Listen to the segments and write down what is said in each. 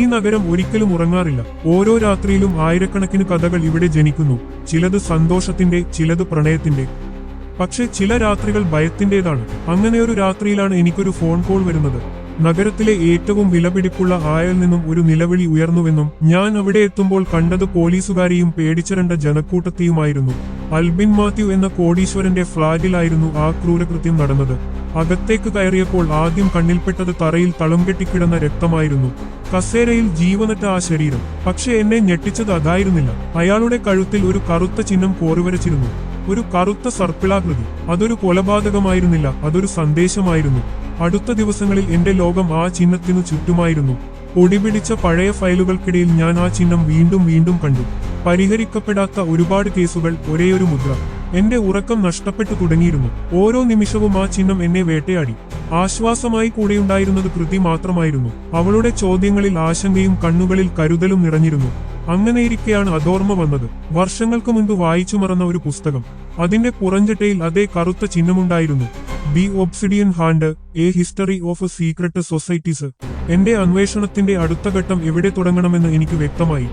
നഗരം ഒരിക്കലും ഉറങ്ങാറില്ല. ഓരോ രാത്രിയിലും ആയിരക്കണക്കിന് കഥകൾ ഇവിടെ ജനിക്കുന്നു. ചിലത് സന്തോഷത്തിന്റെ ചിലത് പ്രണയത്തിന്റെ. പക്ഷേ ചില രാത്രികൾ ഭയത്തിന്റേതാണ് അങ്ങനെയൊരു രാത്രിയിലാണ് എനിക്കൊരു ഫോൺ കോൾ വരുന്നത്. നഗരത്തിലെ ഏറ്റവും വിലപിടിപ്പുള്ള ആയൽ നിന്നും ഒരു നിലവിളി ഉയർന്നുവെന്നും ഞാൻ അവിടെ എത്തുമ്പോൾ കണ്ടത് പോലീസുകാരെയും പേടിച്ചിരണ്ട ജനക്കൂട്ടത്തെയുമായിരുന്നു. അൽബിൻ മാത്യു എന്ന കോടീശ്വരന്റെ ഫ്ളാറ്റിലായിരുന്നു ആ ക്രൂരകൃത്യം നടന്നത്. അകത്തേക്ക് കയറിയപ്പോൾ ആദ്യം കണ്ണിൽപ്പെട്ടത് തറയിൽ തളം കെട്ടിക്കിടന്ന രക്തമായിരുന്നു. കസേരയിൽ ജീവനറ്റ ആ ശരീരം. പക്ഷെ എന്നെ ഞെട്ടിച്ചത് അതായിരുന്നില്ല. അയാളുടെ കഴുത്തിൽ ഒരു കറുത്ത ചിഹ്നം കോറിവരച്ചിരുന്നു. ഒരു കറുത്ത സർപ്പിളാകൃതി അതൊരു കൊലപാതകമായിരുന്നില്ല അതൊരു സന്ദേശമായിരുന്നു. അടുത്ത ദിവസങ്ങളിൽ എന്റെ ലോകം ആ ചിഹ്നത്തിനു ചുറ്റുമായിരുന്നു. ഒടിപിടിച്ച പഴയ ഫയലുകൾക്കിടയിൽ ഞാൻ ആ ചിഹ്നം വീണ്ടും വീണ്ടും കണ്ടു. പരിഹരിക്കപ്പെടാത്ത ഒരുപാട് കേസുകൾ ഒരേയൊരു മുദ്ര. എന്റെ ഉറക്കം നഷ്ടപ്പെട്ടു തുടങ്ങിയിരുന്നു. ഓരോ നിമിഷവും ആ ചിഹ്നം എന്നെ വേട്ടയാടി. ആശ്വാസമായി കൂടെയുണ്ടായിരുന്നത് കൃതി മാത്രമായിരുന്നു. അവളുടെ ചോദ്യങ്ങളിൽ ആശങ്കയും കണ്ണുകളിൽ കരുതലും നിറഞ്ഞിരുന്നു. അങ്ങനെയിരിക്കെയാണ് അതോർമ്മ വന്നത്. വർഷങ്ങൾക്ക് മുൻപ് വായിച്ചു മറന്ന ഒരു പുസ്തകം. അതിന്റെ പുറഞ്ചട്ടയിൽ അതേ കറുത്ത ചിഹ്നമുണ്ടായിരുന്നു. B obsidian hand a history of secret societies. എന്റെ അന്വേഷണത്തിന്റെ അടുത്ത ഘട്ടം എവിടെ തുടങ്ങണമെന്ന് എനിക്ക് വ്യക്തമായി.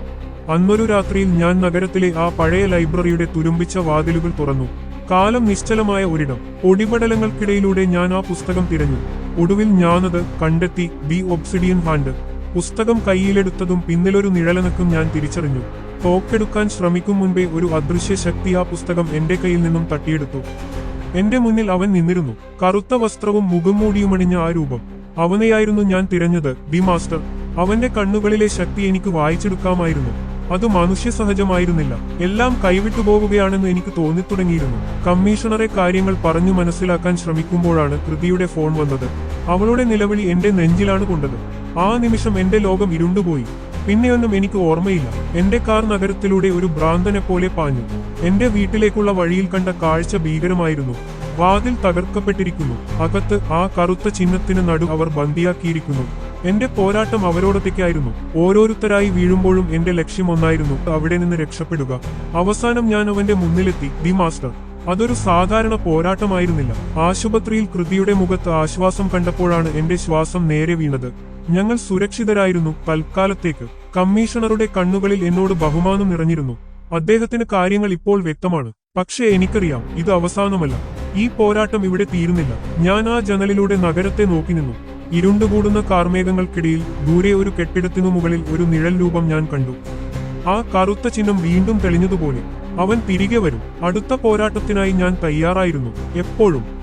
അന്നൊരു രാത്രിയിൽ ഞാൻ നഗരത്തിലെ ആ പഴയ ലൈബ്രറിയുടെ തുരുമ്പിച്ച വാതിലുകൾ തുറന്നു. കാലം നിശ്ചലമായ ഒരിടം. ഒടിപടലങ്ങൾക്കിടയിലൂടെ ഞാൻ ആ പുസ്തകം തിരഞ്ഞു. ഒടുവിൽ ഞാനത് കണ്ടെത്തി ബി ഒബ്സിഡിയൻ ഹാൻഡ്. പുസ്തകം കയ്യിലെടുത്തതും പിന്നിലൊരു നിഴലനക്കും ഞാൻ തിരിച്ചറിഞ്ഞു. തോക്കെടുക്കാൻ ശ്രമിക്കും മുൻപേ ഒരു അദൃശ്യ ശക്തി ആ പുസ്തകം എന്റെ കയ്യിൽ നിന്നും തട്ടിയെടുത്തു. എന്റെ മുന്നിൽ അവൻ നിന്നിരുന്നു. കറുത്ത വസ്ത്രവും മുഖം മൂടിയുമണിഞ്ഞ ആ രൂപം. അവനെയായിരുന്നു ഞാൻ തിരഞ്ഞത് ബി മാസ്റ്റർ. അവന്റെ കണ്ണുകളിലെ ശക്തി എനിക്ക് വായിച്ചെടുക്കാമായിരുന്നു. അത് മനുഷ്യ സഹജമായിരുന്നില്ല എല്ലാം കൈവിട്ടു പോവുകയാണെന്ന് എനിക്ക് തോന്നിത്തുടങ്ങിയിരുന്നു. കമ്മീഷണറെ കാര്യങ്ങൾ പറഞ്ഞു മനസ്സിലാക്കാൻ ശ്രമിക്കുമ്പോഴാണ് കൃതിയുടെ ഫോൺ വന്നത്. അവളുടെ നിലവിളി എന്റെ നെഞ്ചിലാണ് കൊണ്ടത്. ആ നിമിഷം എന്റെ ലോകം ഇരുണ്ടുപോയി. പിന്നെയൊന്നും എനിക്ക് ഓർമ്മയില്ല. എന്റെ കാർ നഗരത്തിലൂടെ ഒരു ഭ്രാന്തനെ പോലെ പാഞ്ഞു. എന്റെ വീട്ടിലേക്കുള്ള വഴിയിൽ കണ്ട കാഴ്ച ഭീകരമായിരുന്നു. വാതിൽ തകർക്കപ്പെട്ടിരിക്കുന്നു. അകത്ത് ആ കറുത്ത ചിഹ്നത്തിന് നടു അവർ ബന്ദിയാക്കിയിരിക്കുന്നു. എന്റെ പോരാട്ടം അവരോടൊത്തേക്കായിരുന്നു ഓരോരുത്തരായി വീഴുമ്പോഴും എന്റെ ലക്ഷ്യം ഒന്നായിരുന്നു. അവിടെ നിന്ന് രക്ഷപ്പെടുക. അവസാനം ഞാൻ അവന്റെ മുന്നിലെത്തി. ദി മാസ്റ്റർ അതൊരു സാധാരണ പോരാട്ടമായിരുന്നില്ല. ആശുപത്രിയിൽ കൃതിയുടെ മുഖത്ത് ആശ്വാസം കണ്ടപ്പോഴാണ് എന്റെ ശ്വാസം നേരെ വീണത്. ഞങ്ങൾ സുരക്ഷിതരായിരുന്നു. തൽക്കാലത്തേക്ക്. കമ്മീഷണറുടെ കണ്ണുകളിൽ എന്നോട് ബഹുമാനം നിറഞ്ഞിരുന്നു. അദ്ദേഹത്തിന് കാര്യങ്ങൾ ഇപ്പോൾ വ്യക്തമാണ്. പക്ഷേ എനിക്കറിയാം ഇത് അവസാനമല്ല. ഈ പോരാട്ടം ഇവിടെ തീരുന്നില്ല. ഞാൻ ആ ജനലിലൂടെ നഗരത്തെ നോക്കി നിന്നു. ഇരുണ്ടുകൂടുന്ന കാർമേഘങ്ങൾക്കിടയിൽ ദൂരെ ഒരു കെട്ടിടത്തിനു മുകളിൽ ഒരു നിഴൽ രൂപം ഞാൻ കണ്ടു. ആ കറുത്ത ചിഹ്നം വീണ്ടും തെളിഞ്ഞതുപോലെ അവൻ തിരികെ വരും. അടുത്ത പോരാട്ടത്തിനായി ഞാൻ തയ്യാറായിരുന്നു. എപ്പോഴും